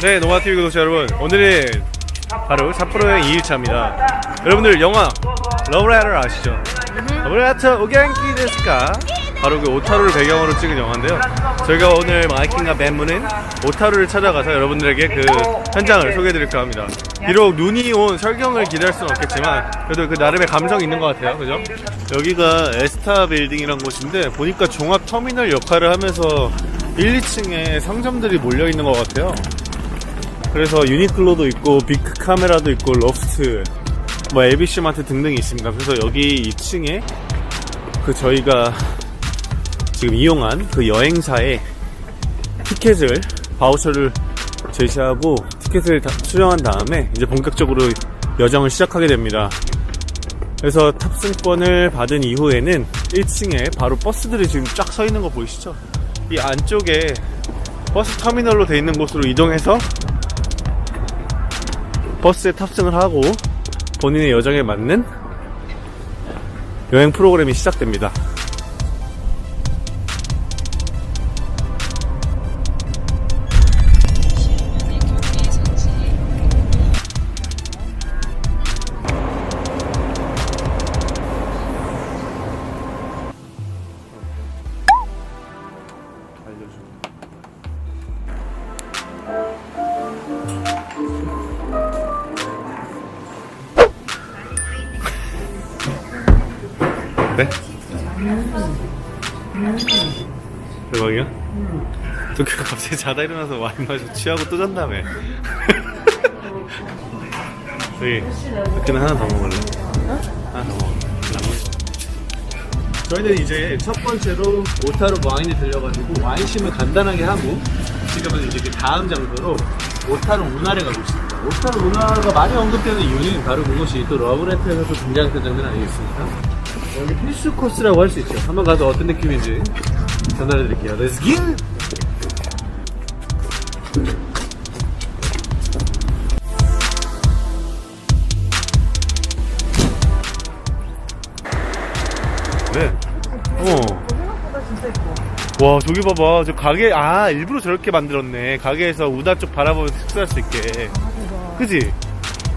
네, 노마TV 구독자 여러분. 오늘은 바로 삿포로 여행 2일차입니다. 여러분들 영화 러브레터 아시죠? 러브레터 오겐키 데스까? 바로 그 오타루를 배경으로 찍은 영화인데요. 저희가 오늘 마이킹과 뱀무는 오타루를 찾아가서 여러분들에게 그 현장을 소개해드릴까 합니다. 비록 눈이 온 설경을 기대할 수는 없겠지만 그래도 그 나름의 감성이 있는 것 같아요. 그죠? 여기가 에스타 빌딩이란 곳인데 보니까 종합 터미널 역할을 하면서 1, 2층에 상점들이 몰려 있는 것 같아요. 그래서 유니클로도 있고 빅 카메라도 있고 러스트 뭐 ABC 마트 등등이 있습니다. 그래서 여기 2층에 그 저희가 지금 이용한 그 여행사의 티켓을 바우처를 제시하고 티켓을 다- 수령한 다음에 이제 본격적으로 여정을 시작하게 됩니다. 그래서 탑승권을 받은 이후에는 1층에 바로 버스들이 지금 쫙 서 있는 거 보이시죠? 이 안쪽에 버스 터미널로 돼 있는 곳으로 이동해서 버스에 탑승을 하고 본인의 여정에 맞는 여행 프로그램이 시작됩니다. 네? 대박이야? 도쿄가 갑자기 자다 일어나서 와인 마셔 취하고 또 잔다며 저기 도쿄는 하나 더 먹을래? 하나 더 먹을래? 저희는 이제 첫 번째로 오타루 와인에 들려가지고 와인심을 간단하게 하고 지금은 이제 그 다음 장소로 오타루 운하를 가고 있습니다. 오타루 운하가 많이 언급되는 이유는 바로 그것이 또 러브레터에서도 등장했던 장면 아니겠습니까? 여기 필수 코스라고 할 수 있죠. 한번 가서 어떤 느낌인지 전달해 드릴게요. Let's get it! 네. 어. 생각보다 진짜 예뻐. 와 저기 봐봐 저 가게 아 일부러 저렇게 만들었네 가게에서 우다 쪽 바라보면서 식사할 수 있게 아, 대박. 그지?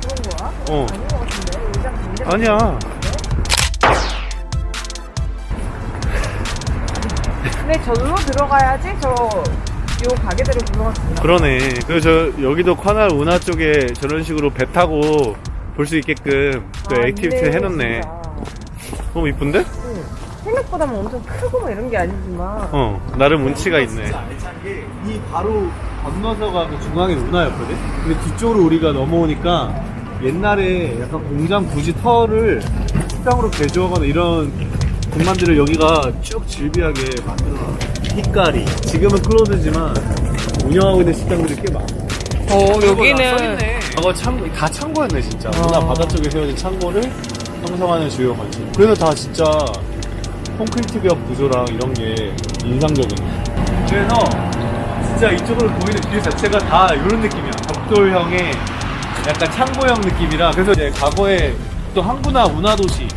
그런 거야? 어 아닌 것 같은데? 굉장히 아니야 근데 절로 들어가야지 저, 요수 있나? 그러네 그래서 저 여기도 관할 운하 쪽에 저런 식으로 배 타고 볼 수 있게끔 그 아, 액티비티 근데 해놓네 진짜. 너무 이쁜데? 응. 생각보다 뭐 엄청 크고 뭐 이런 게 아니지만. 어 나름 운치가 있네 이 바로 건너서 가 그 중앙에 운하였거든? 근데 뒤쪽으로 우리가 넘어오니까 옛날에 약간 공장 부지 터를 식당으로 개조하거나 이런 공간들을 여기가 쭉 질비하게 만들어놨어 휘까리 지금은 클로즈지만 운영하고 있는 식당들이 꽤 많아 어, 저거 창, 다 창고였네 진짜. 운하 바다 쪽에 세워진 창고를 형성하는 주요 건축 그래서 다 진짜 콘크리트 벽 구조랑 이런 게 인상적이네 그래서 진짜 이쪽으로 보이는 길 자체가 다 이런 느낌이야. 벽돌형의 약간 창고형 느낌이라. 그래서 이제 과거에 또 항구나 운하도시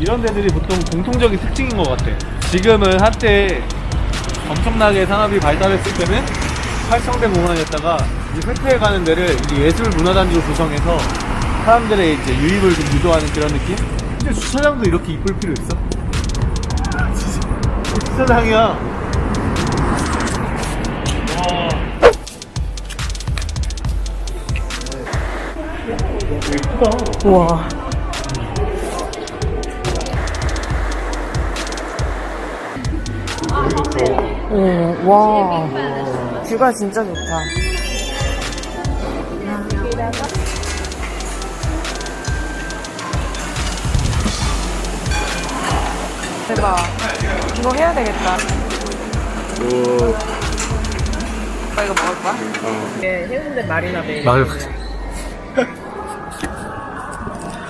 이런 데들이 보통 공통적인 특징인 것 같아 지금은 한때 엄청나게 산업이 발달했을 때는 활성된 공간이었다가 이제 쇠퇴해가는 데를 예술 문화단지로 구성해서 사람들의 이제 유입을 좀 유도하는 그런 느낌? 근데 주차장도 이렇게 이쁠 필요 있어? 주차장이야. 와. 와. 뷰가 진짜 좋다. 대박. 이거 해야 되겠다. 오. 오빠 이거 먹을 거야? 어. 네, 해운대 마리나 베이. 맞아.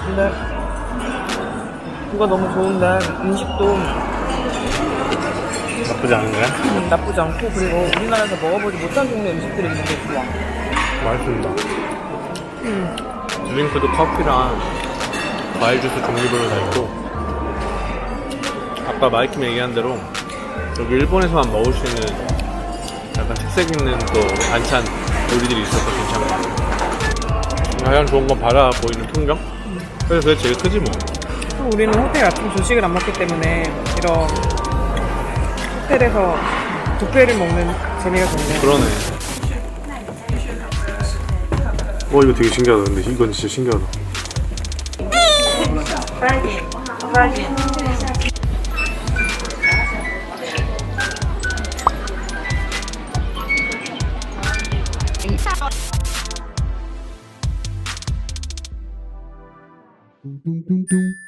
근데 이거 너무 좋은데 음식도 나쁘지 않은 거야? 음, 나쁘지 않고 그리고 우리나라에서 먹어보지 못한 종류의 음식들이 있는 게 좋아. 맛있습니다. 드링크도 커피랑 과일 주스 종류별로 다 있고 아까 마이킴 얘기한 대로 여기 일본에서만 먹을 수 있는 약간 특색 있는 또 반찬 우리들이 있어서 괜찮아. 가장 좋은 건 바다 보이는 풍경? 그래서 그게 제일 크지 뭐. 또 우리는 호텔 아침 조식을 안 먹기 때문에 이런 호텔에서 뷔페를 먹는 재미가 좋네요. 그러네. 어 이거 되게 신기하다. 근데 이건 진짜 신기하다. Bum